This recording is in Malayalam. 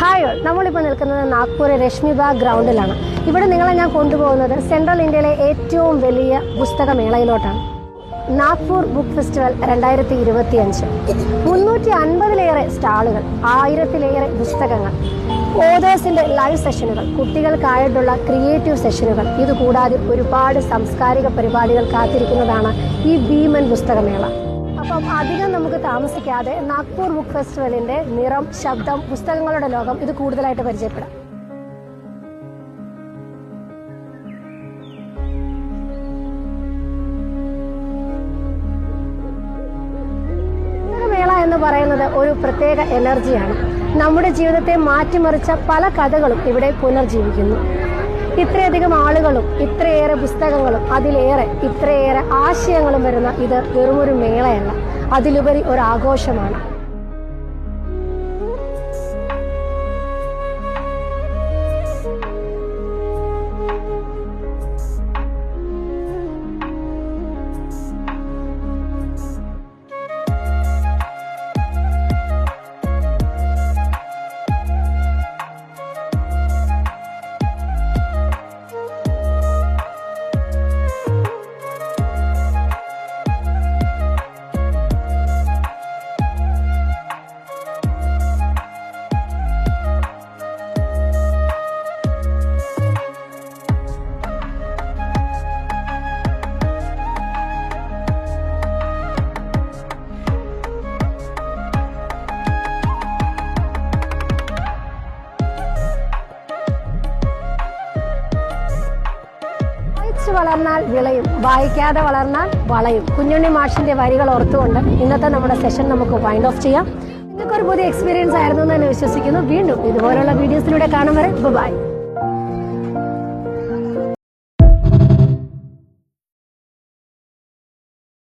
ഹായ് നമ്മളിപ്പോൾ നിൽക്കുന്നത് നാഗ്പൂർ രശ്മിബാഗ് ഗ്രൗണ്ടിലാണ്. ഇവിടെ നിങ്ങളെ ഞാൻ കൊണ്ടുപോകുന്നത് സെൻട്രൽ ഇന്ത്യയിലെ ഏറ്റവും വലിയ പുസ്തകമേളയിലോട്ടാണ്. നാഗ്പൂർ ബുക്ക് ഫെസ്റ്റിവൽ രണ്ടായിരത്തി ഇരുപത്തി അഞ്ച് മുന്നൂറ്റി അൻപതിലേറെ സ്റ്റാളുകൾ ആയിരത്തിലേറെ പുസ്തകങ്ങൾ ഓതേഴ്സിന്റെ ലൈവ് സെഷനുകൾ കുട്ടികൾക്കായിട്ടുള്ള ക്രിയേറ്റീവ് സെഷനുകൾ. ഇതുകൂടാതെ ഒരുപാട് സാംസ്കാരിക പരിപാടികൾ കാത്തിരിക്കുന്നതാണ് ഈ ഭീമൻ പുസ്തകമേള. അപ്പം അധികം നമുക്ക് താമസിക്കാതെ നാഗ്പൂർ ബുക്ക് ഫെസ്റ്റിവലിന്റെ നിറം ശബ്ദം പുസ്തകങ്ങളുടെ ലോകം ഇത് കൂടുതലായിട്ട് പരിചയപ്പെടാം. എന്ന് പറയുന്നത് ഒരു പ്രത്യേക എനർജിയാണ്. നമ്മുടെ ജീവിതത്തെ മാറ്റിമറിച്ച പല കഥകളും ഇവിടെ പുനർജീവിക്കുന്നു. ഇത്രയധികം ആളുകളും ഇത്രയേറെ പുസ്തകങ്ങളും അതിലേറെ ഇത്രയേറെ ആശയങ്ങളും വരുന്ന ഇത് വെറുമൊരു മേളയല്ല. അതിലുപരി ഒരു ആഘോഷമാണ്. വായിച്ചു വളർന്നാൽ വിളയും വായിക്കാതെ വളർന്നാൽ വളയും. കുഞ്ഞുണ്ണി മാഷിന്റെ വരികൾ ഓർത്തുകൊണ്ട് ഇന്നത്തെ നമ്മുടെ സെഷൻ നമുക്ക് വൈൻഡ് ഓഫ് ചെയ്യാം. നിങ്ങൾക്ക് ഒരു പുതിയ എക്സ്പീരിയൻസ് ആയിരുന്നു എന്ന് വിശ്വസിക്കുന്നു. വീണ്ടും ഇതുപോലുള്ള വീഡിയോസിലൂടെ കാണും വരെ. ബൈ